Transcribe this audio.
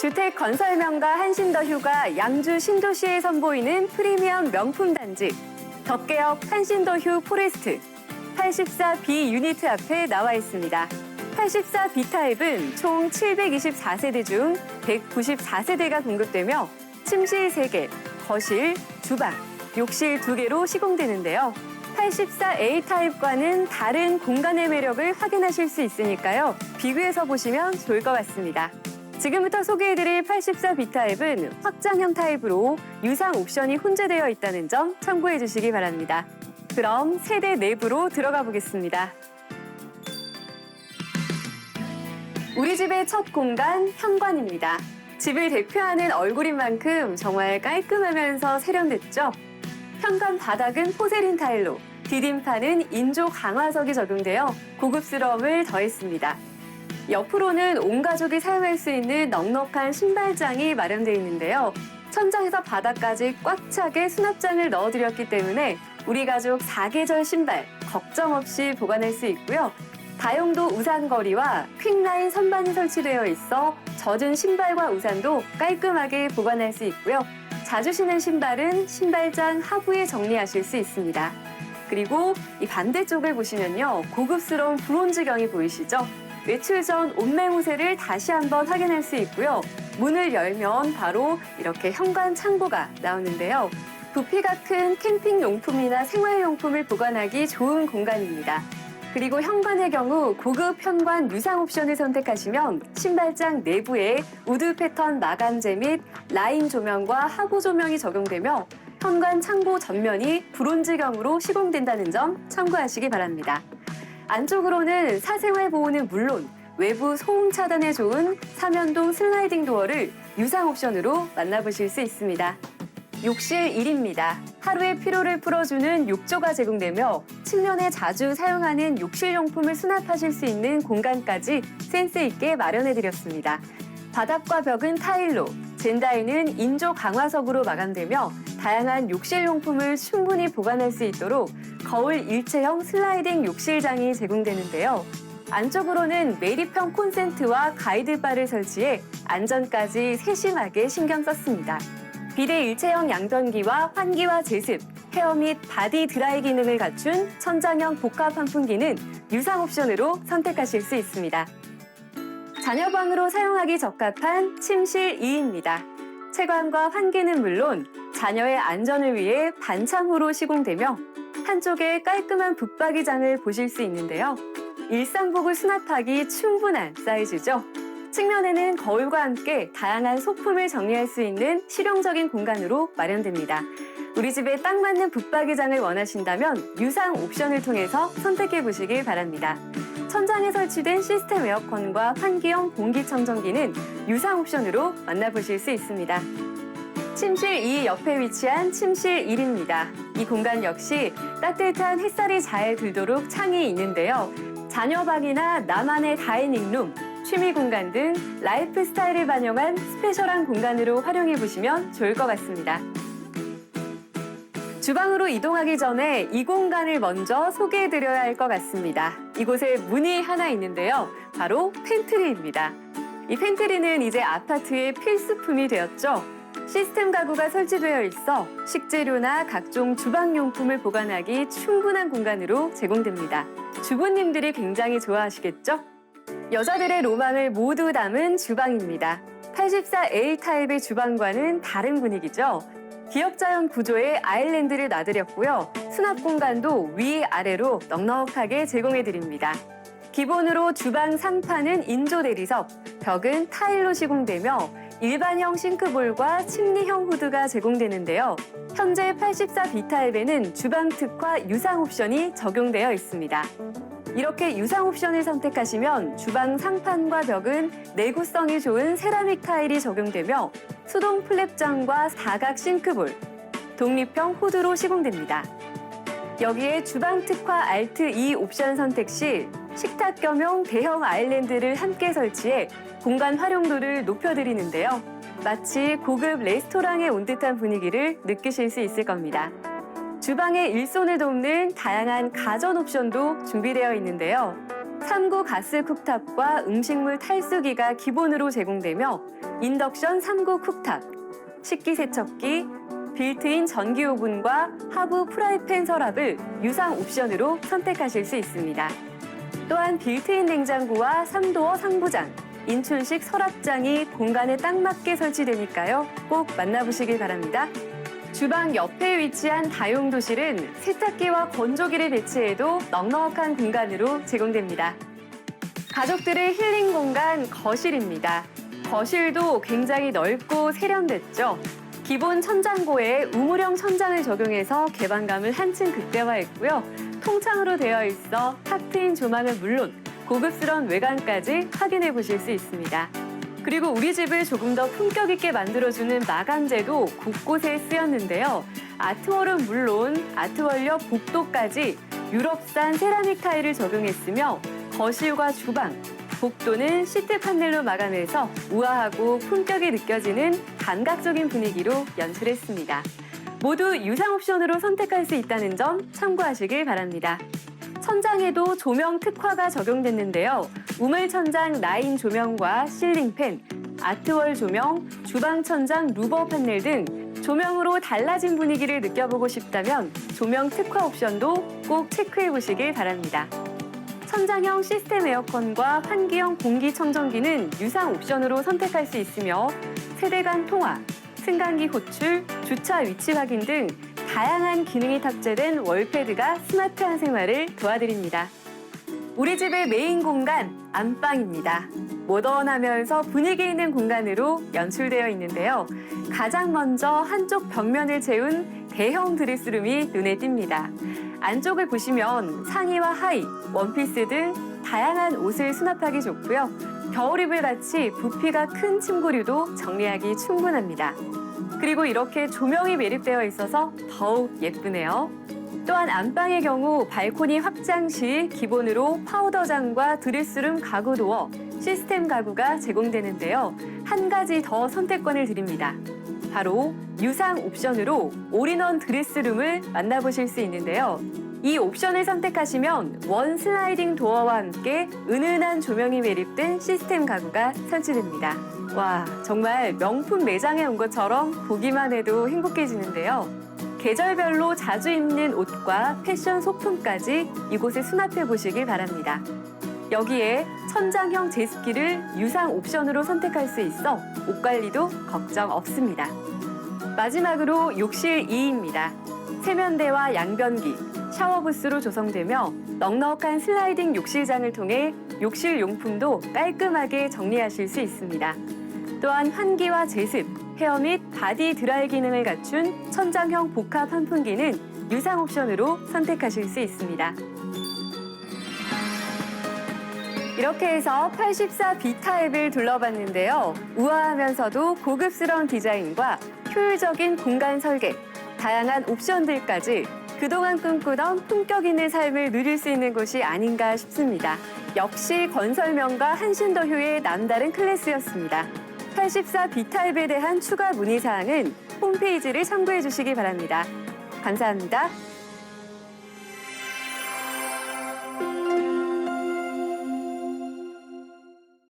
주택 건설명가 한신더휴가 양주 신도시에 선보이는 프리미엄 명품 단지 덕계역 한신더휴 포레스트 84B 유니트 앞에 나와 있습니다. 84B 타입은 총 724세대 중 194세대가 공급되며 침실 3개, 거실, 주방, 욕실 2개로 시공되는데요. 84A 타입과는 다른 공간의 매력을 확인하실 수 있으니까요. 비교해서 보시면 좋을 것 같습니다. 지금부터 소개해드릴 84B 타입은 확장형 타입으로 유상 옵션이 혼재되어 있다는 점 참고해 주시기 바랍니다. 그럼 세대 내부로 들어가 보겠습니다. 우리 집의 첫 공간 현관입니다. 집을 대표하는 얼굴인 만큼 정말 깔끔하면서 세련됐죠? 현관 바닥은 포세린 타일로, 디딤판은 인조 강화석이 적용되어 고급스러움을 더했습니다. 옆으로는 온 가족이 사용할 수 있는 넉넉한 신발장이 마련되어 있는데요. 천장에서 바닥까지 꽉 차게 수납장을 넣어드렸기 때문에 우리 가족 사계절 신발 걱정 없이 보관할 수 있고요. 다용도 우산거리와 퀵라인 선반이 설치되어 있어 젖은 신발과 우산도 깔끔하게 보관할 수 있고요. 자주 신는 신발은 신발장 하부에 정리하실 수 있습니다. 그리고 이 반대쪽을 보시면요. 고급스러운 브론즈경이 보이시죠? 외출 전 옷매무새를 다시 한번 확인할 수 있고요. 문을 열면 바로 이렇게 현관 창고가 나오는데요. 부피가 큰 캠핑 용품이나 생활용품을 보관하기 좋은 공간입니다. 그리고 현관의 경우 고급 현관 유상 옵션을 선택하시면 신발장 내부에 우드 패턴 마감재 및 라인 조명과 하부 조명이 적용되며 현관 창고 전면이 브론즈경으로 시공된다는 점 참고하시기 바랍니다. 안쪽으로는 사생활 보호는 물론 외부 소음 차단에 좋은 사면동 슬라이딩 도어를 유상 옵션으로 만나보실 수 있습니다. 욕실 1입니다. 하루의 피로를 풀어주는 욕조가 제공되며 측면에 자주 사용하는 욕실용품을 수납하실 수 있는 공간까지 센스 있게 마련해드렸습니다. 바닥과 벽은 타일로, 젠다에는 인조 강화석으로 마감되며 다양한 욕실 용품을 충분히 보관할 수 있도록 거울 일체형 슬라이딩 욕실장이 제공되는데요. 안쪽으로는 메리평 콘센트와 가이드바를 설치해 안전까지 세심하게 신경 썼습니다. 비대 일체형 양전기와 환기와 제습, 헤어 및 바디 드라이 기능을 갖춘 천장형 복합 환풍기는 유상 옵션으로 선택하실 수 있습니다. 자녀방으로 사용하기 적합한 침실 2입니다. 채광과 환기는 물론 자녀의 안전을 위해 반창호로 시공되며 한쪽에 깔끔한 붙박이장을 보실 수 있는데요. 일상복을 수납하기 충분한 사이즈죠. 측면에는 거울과 함께 다양한 소품을 정리할 수 있는 실용적인 공간으로 마련됩니다. 우리 집에 딱 맞는 붙박이장을 원하신다면 유상 옵션을 통해서 선택해 보시길 바랍니다. 천장에 설치된 시스템 에어컨과 환기형 공기청정기는 유상 옵션으로 만나보실 수 있습니다. 침실 2 옆에 위치한 침실 1입니다. 이 공간 역시 따뜻한 햇살이 잘 들도록 창이 있는데요. 자녀방이나 나만의 다이닝룸, 취미 공간 등 라이프 스타일을 반영한 스페셜한 공간으로 활용해 보시면 좋을 것 같습니다. 주방으로 이동하기 전에 이 공간을 먼저 소개해 드려야 할 것 같습니다. 이곳에 문이 하나 있는데요. 바로 팬트리입니다. 이 팬트리는 이제 아파트의 필수품이 되었죠. 시스템 가구가 설치되어 있어 식재료나 각종 주방용품을 보관하기 충분한 공간으로 제공됩니다. 주부님들이 굉장히 좋아하시겠죠? 여자들의 로망을 모두 담은 주방입니다. 84A 타입의 주방과는 다른 분위기죠. 기역자형 구조의 아일랜드를 놔드렸고요. 수납 공간도 위아래로 넉넉하게 제공해 드립니다. 기본으로 주방 상판은 인조 대리석, 벽은 타일로 시공되며 일반형 싱크볼과 침리형 후드가 제공되는데요. 현재 84B 타입에는 주방 특화 유상 옵션이 적용되어 있습니다. 이렇게 유상 옵션을 선택하시면 주방 상판과 벽은 내구성이 좋은 세라믹 타일이 적용되며 수동 플랩장과 사각 싱크볼, 독립형 후드로 시공됩니다. 여기에 주방 특화 알트 2 옵션 선택 시 식탁 겸용 대형 아일랜드를 함께 설치해 공간 활용도를 높여드리는데요. 마치 고급 레스토랑에 온 듯한 분위기를 느끼실 수 있을 겁니다. 주방의 일손을 돕는 다양한 가전 옵션도 준비되어 있는데요. 3구 가스 쿡탑과 음식물 탈수기가 기본으로 제공되며 인덕션 3구 쿡탑, 식기세척기, 빌트인 전기 오븐과 하부 프라이팬 서랍을 유상 옵션으로 선택하실 수 있습니다. 또한 빌트인 냉장고와 3도어 상부장, 인출식 서랍장이 공간에 딱 맞게 설치되니까요. 꼭 만나보시길 바랍니다. 주방 옆에 위치한 다용도실은 세탁기와 건조기를 배치해도 넉넉한 공간으로 제공됩니다. 가족들의 힐링 공간 거실입니다. 거실도 굉장히 넓고 세련됐죠. 기본 천장고에 우물형 천장을 적용해서 개방감을 한층 극대화했고요. 통창으로 되어 있어 탁 트인 조망은 물론 고급스러운 외관까지 확인해 보실 수 있습니다. 그리고 우리 집을 조금 더 품격 있게 만들어주는 마감재도 곳곳에 쓰였는데요. 아트월은 물론 아트월려 복도까지 유럽산 세라믹 타일을 적용했으며 거실과 주방, 복도는 시트 판넬로 마감해서 우아하고 품격이 느껴지는 감각적인 분위기로 연출했습니다. 모두 유상 옵션으로 선택할 수 있다는 점 참고하시길 바랍니다. 천장에도 조명 특화가 적용됐는데요. 우물 천장 라인 조명과 실링팬, 아트월 조명, 주방 천장 루버 판넬 등 조명으로 달라진 분위기를 느껴보고 싶다면 조명 특화 옵션도 꼭 체크해 보시길 바랍니다. 천장형 시스템 에어컨과 환기형 공기청정기는 유상 옵션으로 선택할 수 있으며 세대 간 통화, 승강기 호출, 주차 위치 확인 등 다양한 기능이 탑재된 월패드가 스마트한 생활을 도와드립니다. 우리 집의 메인 공간 안방입니다. 모던하면서 분위기 있는 공간으로 연출되어 있는데요. 가장 먼저 한쪽 벽면을 채운 대형 드레스룸이 눈에 띕니다. 안쪽을 보시면 상의와 하의, 원피스 등 다양한 옷을 수납하기 좋고요. 겨울 입을 같이 부피가 큰 침구류도 정리하기 충분합니다. 그리고 이렇게 조명이 매립되어 있어서 더욱 예쁘네요. 또한 안방의 경우 발코니 확장 시 기본으로 파우더장과 드레스룸 가구 도어, 시스템 가구가 제공되는데요. 한 가지 더 선택권을 드립니다. 바로 유상 옵션으로 올인원 드레스룸을 만나보실 수 있는데요. 이 옵션을 선택하시면 원 슬라이딩 도어와 함께 은은한 조명이 매립된 시스템 가구가 설치됩니다. 와, 정말 명품 매장에 온 것처럼 보기만 해도 행복해지는데요. 계절별로 자주 입는 옷과 패션 소품까지 이곳에 수납해 보시길 바랍니다. 여기에 천장형 제습기를 유상 옵션으로 선택할 수 있어 옷 관리도 걱정 없습니다. 마지막으로 욕실 2입니다. 세면대와 양변기, 샤워 부스로 조성되며 넉넉한 슬라이딩 욕실장을 통해 욕실 용품도 깔끔하게 정리하실 수 있습니다. 또한 환기와 제습, 헤어 및 바디 드라이 기능을 갖춘 천장형 복합 환풍기는 유상 옵션으로 선택하실 수 있습니다. 이렇게 해서 84B 타입을 둘러봤는데요. 우아하면서도 고급스러운 디자인과 효율적인 공간 설계, 다양한 옵션들까지 그동안 꿈꾸던 품격 있는 삶을 누릴 수 있는 곳이 아닌가 싶습니다. 역시 건설명가 한신더휴의 남다른 클래스였습니다. 84B 타입에 대한 추가 문의사항은 홈페이지를 참고해 주시기 바랍니다. 감사합니다.